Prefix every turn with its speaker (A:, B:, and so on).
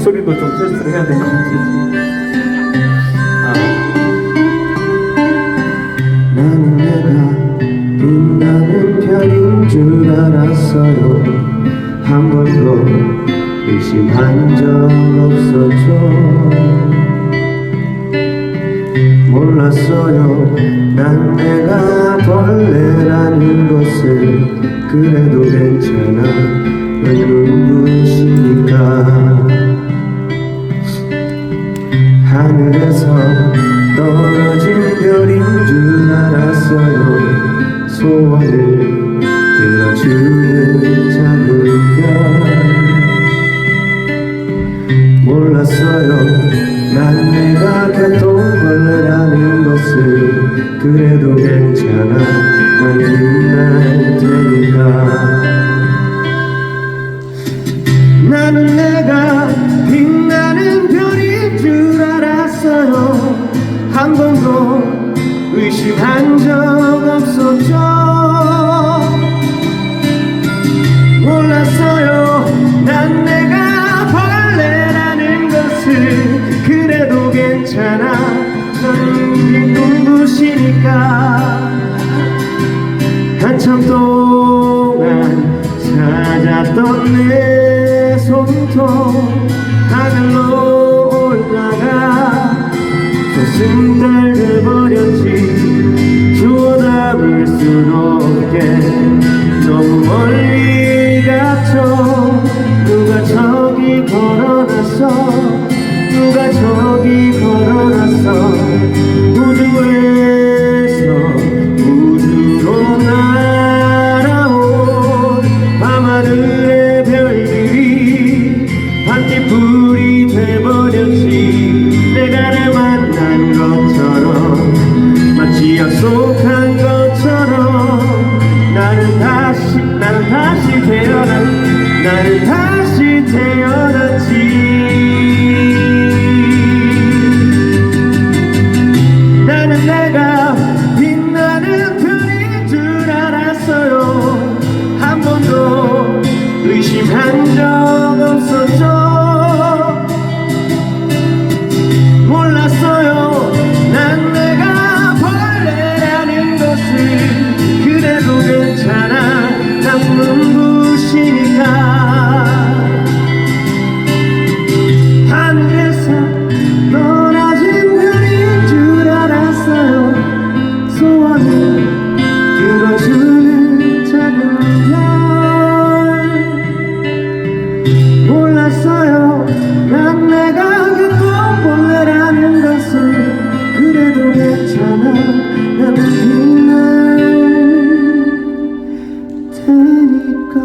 A: 목소리도 좀 테스트를 해야 될 것 같아요. 아,
B: 나는 내가 빛나는 별인 줄 알았어요 한 번도 의심한 적 없었죠 몰랐어요 난 내가 벌레라는 것을 그래도 알았어요 소원을 들어주는 별 몰랐어요. 난 내가 개똥벌레라는 것을 그래도 괜찮아. 난 의심한 적 없었죠. 몰랐어요. 난 내가 벌레라는 것을 그래도 괜찮아. 너는 눈부시니까. 한참 동안 찾았던 내 없게 너무 멀리 갔죠 누가 저기 걸어놨어 누가 저기 걸어놨어 나는 다시 태어난 나는 다 몰랐어요. 난 내가 그 똥벌레라는 것을 그래도 괜찮아. 나는 빛날 테니까